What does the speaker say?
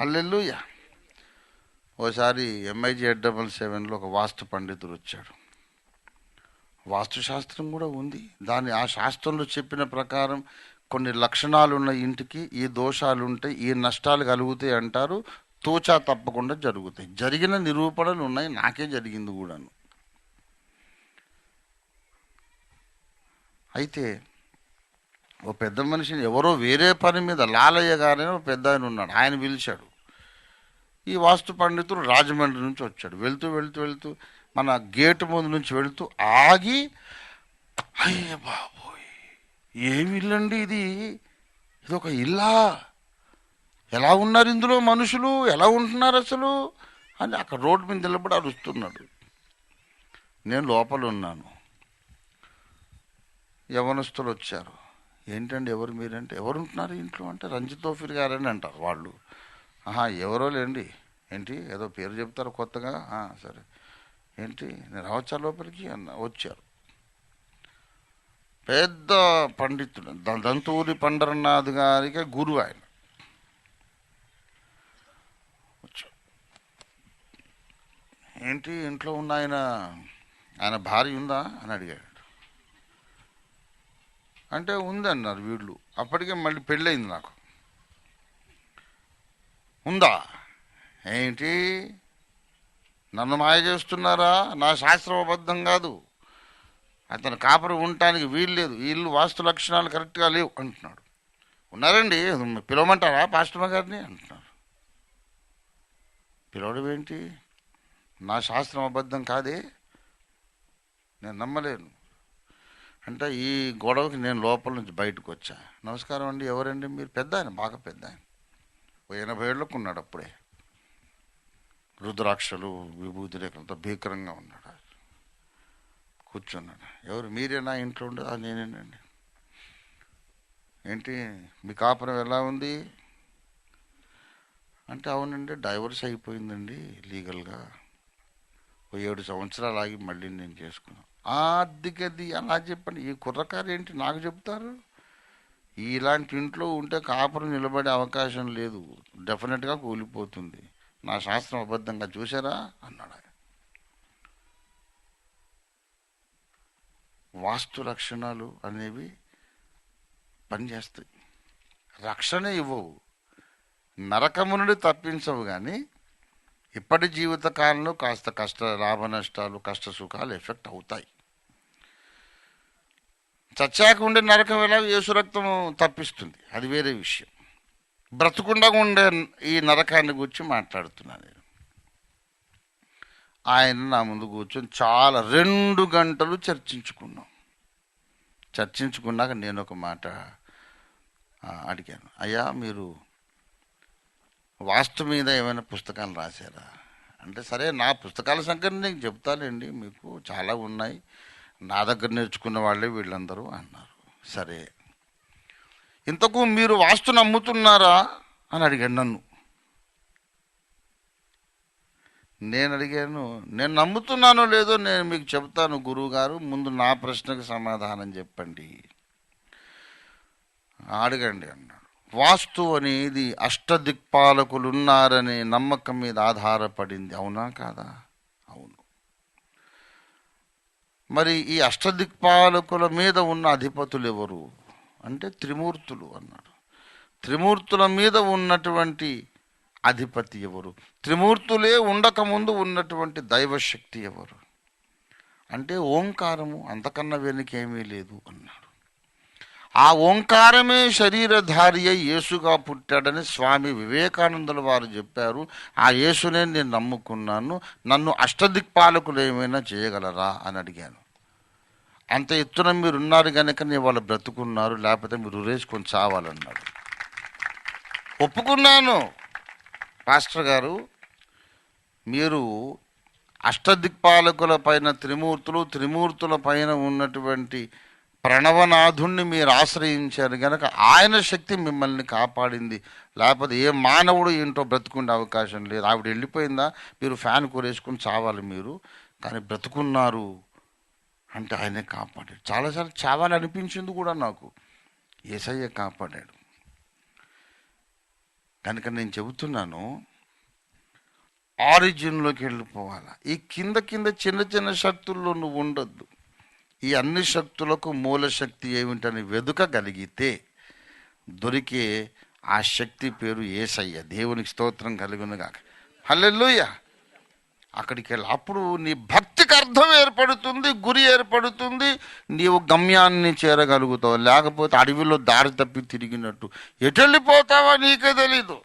Hallelujah ఓసారి MIG eight double సెవెన్లో ఒక వాస్తు పండితుడు వచ్చాడు. వాస్తు శాస్త్రం కూడా ఉంది. దాని ఆ శాస్త్రంలో చెప్పిన ప్రకారం కొన్ని లక్షణాలు ఉన్న ఇంటికి ఈ దోషాలు ఉంటాయి ఈ నష్టాలు కలుగుతాయి అంటారు తోచా తప్పకుండా జరుగుతాయి. జరిగిన నిరూపణలు ఉన్నాయి నాకే జరిగింది కూడాను. అయితే ఓ పెద్ద మనిషిని ఎవరో వేరే పని మీద లాలయ్య గారని ఒక పెద్ద ఆయన ఉన్నాడు. ఆయన పిలిచాడు ఈ వాస్తు పండితుడు రాజమండ్రి నుంచి వచ్చాడు. వెళ్తూ వెళ్తూ వెళ్తూ మన గేటు ముందు నుంచి వెళ్తూ ఆగి అయ్యే బాబోయ్ ఏమి ఇల్లండి ఇది? ఇది ఒక ఇల్లా? ఎలా ఉన్నారు ఇందులో మనుషులు? ఎలా ఉంటున్నారు అసలు? అని అక్కడ రోడ్డు మీద నిలబడి అరుస్తున్నాడు. నేను లోపల ఉన్నాను. యవనస్తులు వచ్చారు. ఏంటండి ఎవరు మీరంటే ఎవరు ఉంటున్నారు ఇంట్లో అంటే రంజిత్ తోఫీర్ గారని అంటారు వాళ్ళు. ఆహా ఎవరో లేండి ఏంటి? ఏదో పేరు చెప్తారు కొత్తగా? సరే. ఏంటి? నేను రావచ్చా లోపలికి? అన్న వచ్చారు. పెద్ద పండితుడు దంతూరి పండరనాథ్ గారికి గురువు ఆయన. ఏంటి? ఇంట్లో ఉన్న ఆయన ఆయన భార్య ఉందా? అని అడిగాడు. అంటే ఉందన్నారు వీళ్ళు. అప్పటికే మళ్ళీ పెళ్ళయింది నాకు. ఉందా? ఏంటి? నన్ను మాయ చేస్తున్నారా? నా శాస్త్రం అబద్ధం కాదు. అతను కాపరి ఉండటానికి వీలు లేదు. వీళ్ళు వాస్తు లక్షణాలు కరెక్ట్గా లేవు అంటున్నాడు. ఉన్నారండి? పిలవమంటారా పాస్టమ్మ గారిని? అంటున్నారు పిలవడం ఏంటి? నా శాస్త్రం అబద్ధం కాదే? నేను నమ్మలేను. అంటే ఈ గొడవకి నేను లోపల నుంచి బయటకు వచ్చా. నమస్కారం అండి. ఎవరండి? మీరు పెద్ద ఆయన బాగా పెద్ద ఆయన. ఎనభై ఏళ్ళకు ఉన్నాడు అప్పుడే. రుద్రాక్షలు విభూతి లేకుండా భీకరంగా ఉన్నాడు. కూర్చున్నాడు. ఎవరు? మీరే నా ఇంట్లో ఉండదు? అది నేనేనండి. ఏంటి? మీ కాపురం ఎలా ఉంది? అంటే అవునండి డైవర్స్ అయిపోయిందండి లీగల్గా. ఓ ఏడు సంవత్సరాలు ఆగి మళ్ళీ నేను చేసుకున్నాను. ఆర్థికది అలా చెప్పండి ఈ కుర్రకారు ఏంటి? నాకు చెప్తారు? ఇలాంటి ఇంట్లో ఉంటే కాపురం నిలబడే అవకాశం లేదు. డెఫినెట్గా కూలిపోతుంది. నా శాస్త్రం అబద్ధంగా చూసారా అన్నాడు వాస్తు లక్షణాలు అనేవి పనిచేస్తాయి. రక్షణ ఇవ్వవు. నరకము నుండి తప్పించవు కానీ ఇప్పటి జీవితకాలంలో కాస్త కష్ట లాభ నష్టాలు కష్ట సుఖాలు ఎఫెక్ట్ అవుతాయి. చచ్చాక ఉండే నరకం ఎలా యేసు తప్పిస్తుంది? అది వేరే విషయం. బ్రతుకుండా ఉండే ఈ నరకాన్ని గురించి మాట్లాడుతున్నాను నేను. ఆయన నా ముందు కూర్చొని చాలా రెండు గంటలు చర్చించుకున్నాం. చర్చించుకున్నాక నేను ఒక మాట అడిగాను. అయ్యా మీరు వాస్తు మీద ఏమైనా పుస్తకాలు రాశారా? అంటే సరే నా పుస్తకాల సంఖ్య నేను చెప్తానండి. మీకు చాలా ఉన్నాయి. నా దగ్గర నేర్చుకున్న వాళ్ళే వీళ్ళందరూ అన్నారు. సరే. ఇంతకు మీరు వాస్తు నమ్ముతున్నారా? అని అడిగాడు నన్ను. నేను అడిగాను నేను నమ్ముతున్నానో లేదో నేను మీకు చెప్తాను గురువుగారు ముందు నా ప్రశ్నకు సమాధానం చెప్పండి. అడగండి అన్నాడు. వాస్తు అనేది అష్టదిక్పాలకులున్నారనే నమ్మకం మీద ఆధారపడింది అవునా కాదా అవును మరి ఈ అష్టదిక్పాలకుల మీద ఉన్న అధిపతులు ఎవరు అంటే త్రిమూర్తులు అన్నాడు. త్రిమూర్తుల మీద ఉన్నటువంటి అధిపతి ఎవరు? త్రిమూర్తులే ఉండకముందు ఉన్నటువంటి దైవశక్తి ఎవరు? అంటే ఓంకారము అంతకన్నా వెనుకేమీ లేదు అన్నాడు. ఆ ఓంకారమే శరీరధారి అయి యేసుగా పుట్టాడని స్వామి వివేకానందుల వారు చెప్పారు. ఆ యేసునే నేను నమ్ముకున్నాను. నన్ను అష్టదిక్పాలకులు ఏమైనా చేయగలరా అని అడిగాను. అంత ఎత్తున మీరు ఉన్నారు కనుక నేను వాళ్ళు బ్రతుకున్నారు లేకపోతే మీరు ఉరేసుకొని చావాలన్నాడు. ఒప్పుకున్నాను. పాస్టర్ గారు మీరు అష్టదిక్పాలకుల పైన త్రిమూర్తులు త్రిమూర్తుల పైన ఉన్నటువంటి ప్రణవనాథుణ్ణి మీరు ఆశ్రయించారు కనుక ఆయన శక్తి మిమ్మల్ని కాపాడింది. లేకపోతే ఏ మానవుడు ఏంటో బ్రతుకునే అవకాశం లేదు. ఆవిడ వెళ్ళిపోయిందా? మీరు ఫ్యాన్ కూరేసుకుని చావాలి మీరు. కానీ బ్రతుకున్నారు అంటే ఆయనే కాపాడాడు. చాలాసార్లు చావాలనిపించింది కూడా నాకు. ఏసయ్య కాపాడాడు. కనుక నేను చెబుతున్నాను ఆరిజిన్లోకి వెళ్ళిపోవాలా? ఈ కింద కింద చిన్న చిన్న శక్తుల్లో నువ్వు ఉండొద్దు. ఈ అన్ని శక్తులకు మూల శక్తి ఏమిటని వెదుకగలిగితే దొరికే ఆ శక్తి పేరు ఏసయ్య. దేవునికి స్తోత్రం కలుగునుగాక. హల్లెల్లుయ్య అక్కడికి వెళ్ళి అప్పుడు నీ భక్తికి అర్థం ఏర్పడుతుంది గురి ఏర్పడుతుంది నీవు గమ్యాన్ని చేరగలుగుతావు. లేకపోతే అడవిలో దారి తప్పి తిరిగినట్టు. ఎటు వెళ్ళిపోతావా నీకే తెలీదు.